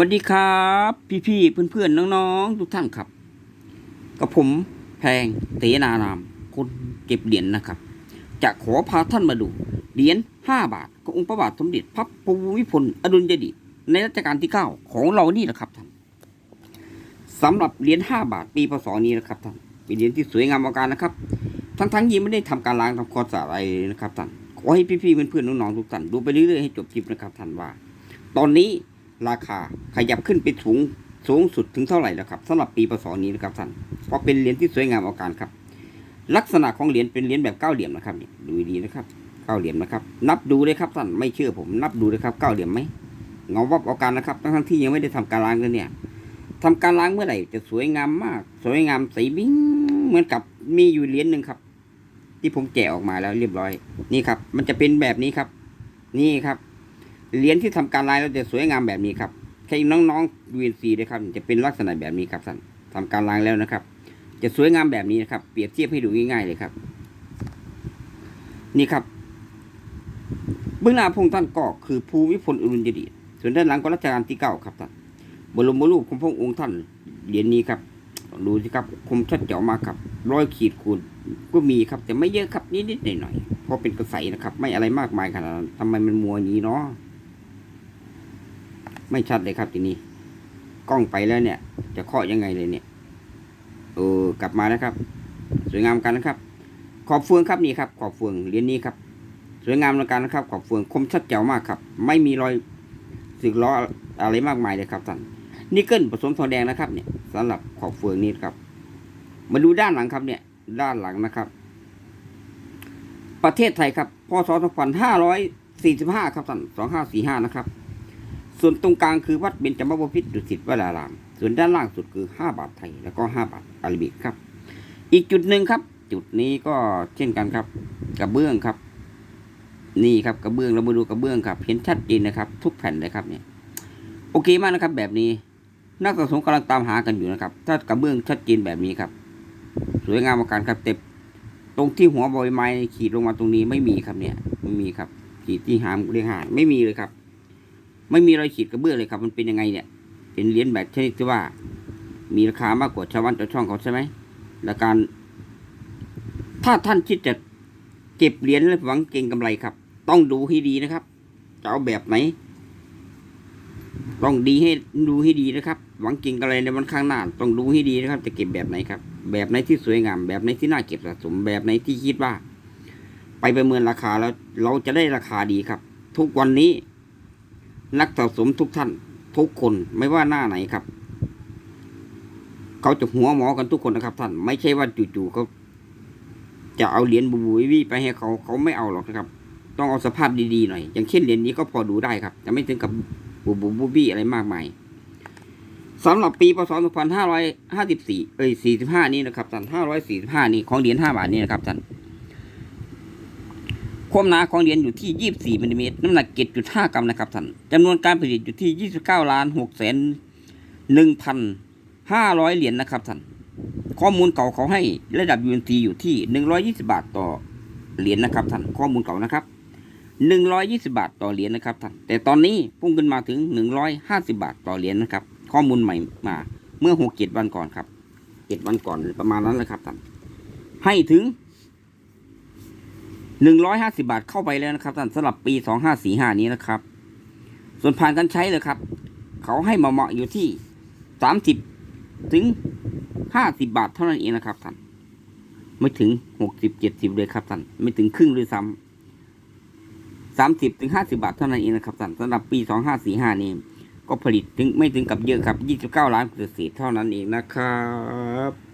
วัสดีครับ พี่ๆเพื่อนๆน้องๆทุกท่านครับ กับผมแพงเตนาราม คนเก็บเหรียญนะครับ จะขอพาท่านมาดูเหรียญ5บาทขององค์พระบาทสมเด็จพระภูมิพลอดุลยเดชในรัชกาลที่ 9 ของเรานี่แหละครับท่านสำหรับเหรียญ5บาทปีพศนี้นะครับท่านเป็นเหรียญที่สวยงามอลังการนะครับ ทั้งๆยังไม่ได้ทำการล้างทำความสะอาดอะไรเลยนะครับท่านขอให้พี่ๆเพื่อนๆน้องๆทุกท่านดูไปเรื่อยๆให้จบคลิปนะครับท่านว่า ตอนนี้ ราคาขยับขึ้นไปสูงสูงสุดถึงเท่าไหร่แล้วครับสำหรับปีพศนี้นะครับท่านเพราะเป็นเหรียญที่สวยงามเอาการครับ ลักษณะของเหรียญเป็นเหรียญแบบเก้าเหลี่ยมนะครับนี่ดูดีนะครับเก้าเหลี่ยมนะครับ นับดูเลยครับท่านไม่เชื่อผม นับดูเลยครับเก้าเหลี่ยมไหมเงาวับเอาการนะครับทั้งที่ยังไม่ได้ทำการล้างเลยเนี่ยทำการล้างเมื่อไหร่จะสวยงามมาก สวยงามใสบิ้งเหมือนกับมีอยู่เหรียญหนึ่งครับ ที่ผมแกะออกมาแล้วเรียบร้อย นี่ครับ มันจะเป็นแบบนี้ครับ นี่ครับ เหรียญที่ทำการลายแล้วจะสวยงามแบบนี้ครับใครน้องๆ UNC ด้วยครับจะเป็นลักษณะแบบนี้ครับท่านทำการล้างแล้วนะครับ จะสวยงามแบบนี้นะครับ เปรียบเทียบให้ดูง่ายๆเลยครับ นี่ครับเบื้องหน้าพระองค์ท่านก็คือภูมิพลอดุลยดชส่วนด้านหลังก็รัชกาลที่เก้าครับท่านบรมรูปของพระองค์ท่านเหรียญนี้ครับดูสิครับคมชัดเจ๋วมากครับร้อยขีดคูณก็มีครับแต่ไม่เยอะครับนิดๆหน่อยๆเพราะเป็นกระใสนะครับ ไม่อะไรมากมายขนาดนั้นทำไมมันมัวนี้เนาะ ไม่ชัดเลยครับทีนี้ กล้องไปแล้วเนี่ย จะเคาะยังไงเลยเนี่ยเออกลับมาแล้วครับ สวยงามกันนะครับ ขอบเฟืองครับนี่ครับ ขอบเฟืองเหรียญนี้ครับ สวยงามในการนะครับ ขอบเฟืองคมชัดแจ๋วมากครับ ไม่มีรอยสึกล้ออะไรมากมายเลยครับท่านนิกเกิลผสมทองแดงนะครับเนี่ยสำหรับขอบเฟืองนี้ครับ มาดูด้านหลังครับเนี่ย ด้านหลังนะครับ ประเทศไทยครับพศ2545 ครับท่าน2545 นะครับ ส่วนตรงกลางคือวัดเบญจมบพิตรดุสิตวราราม ส่วนด้านล่างสุดคือ 5 บาทไทย แล้วก็ 5 บาทอาราบิกครับ อีกจุดหนึ่งครับ จุดนี้ก็เช่นกันครับ กระเบื้องครับ นี่ครับกระเบื้องเรามาดูกระเบื้องครับเห็นชัดเจนนะครับ ทุกแผ่นเลยครับเนี่ยโอเคมากนะครับ แบบนี้นักสะสมกำลังตามหากันอยู่นะครับ ถ้ากระเบื้องชัดเจนแบบนี้ครับ สวยงามมากการครับแต่ตรงที่หัวบอยไม้ขีดลงมาตรงนี้ไม่มีครับเนี่ยไม่มีครับขีดที่หามเรียกหาไม่มีเลยครับ ไม่มีรอยขีดกระเบื้องเลยครับ มันเป็นยังไงเนี่ย เป็นเหรียญแบบชนิดที่ว่า มีราคามากกว่าชาวบ้านชาวช่องเขาใช่ไหมและการ ถ้าท่านคิดจะเก็บเหรียญและหวังเก็งกำไรครับ ต้องดูให้ดีนะครับ จะเอาแบบไหน ต้องดีให้ดูให้ดีนะครับ หวังเก็งกำไรในวันข้างหน้า ต้องดูให้ดีนะครับ จะเก็บแบบไหนครับ แบบไหนที่สวยงาม แบบไหนที่น่าเก็บสะสม แบบไหนที่คิดว่า ไปประเมินราคาแล้ว เราจะได้ราคาดีครับ ทุกวันนี้ นักสะสมทุกท่าน ทุกคนไม่ว่าหน้าไหนครับ เขาจะหัวหมอกันทุกคนนะครับ ท่าน ไม่ใช่ว่าจู่ๆเขาจะเอาเหรียญบูบูวี่ไปให้เขาเขาไม่เอาหรอกนะครับ ต้องเอาสภาพดีๆหน่อย อย่างเช่นเหรียญนี้ก็พอดูได้ครับ จะไม่ถึงกับบูบูบูบี้อะไรมากมายสำหรับปีพศ 2554 เอ้ย 45 นี้นะครับท่าน545 นี้ของเหรียญ5บาทนี้นะครับท่าน ความหนาของเหรียญอยู่ที่ 24มิลลิเมตรน้ำหนัก 7.5 กรัมนะครับท่านจำนวนการผลิตอยู่ที่ 29ล้าน6แสน1,500 เหรียญนะครับท่านข้อมูลเก่าเขาให้ระดับ UNT อยู่ที่ 120 บาทต่อเหรียญนะครับท่านข้อมูลเก่านะครับ 120 บาทต่อเหรียญนะครับท่านแต่ตอนนี้พุ่งขึ้นมาถึง 150 บาทต่อเหรียญนะครับ ข้อมูลใหม่มาเมื่อ 6 7 วันก่อนครับ 7 วันก่อนประมาณนั้นเลยครับท่านให้ถึง หนึ่งร้อยห้าสิบาทเข้าไปแล้วนะครับท่านสำหรับปีสองห้าสี่ห้านี้นะครับ ส่วนผ่านการใช้เลยครับ เขาให้มาเหมาะอยู่ที่สามสิบถึงห้าสิบาทเท่านั้นเองนะครับท่านไม่ถึงหกสิบเจ็ดสิบเลยครับท่านไม่ถึงครึ่งเลยซ้ำสามสิบถึงห้าสิบาทเท่านั้นเองนะครับท่านสำหรับปีสองห้าสี่ห้านี้ก็ผลิตถึงไม่ถึงกับเยอะครับยี่สิบเก้าล้านเศษเท่านั้นเองนะครับ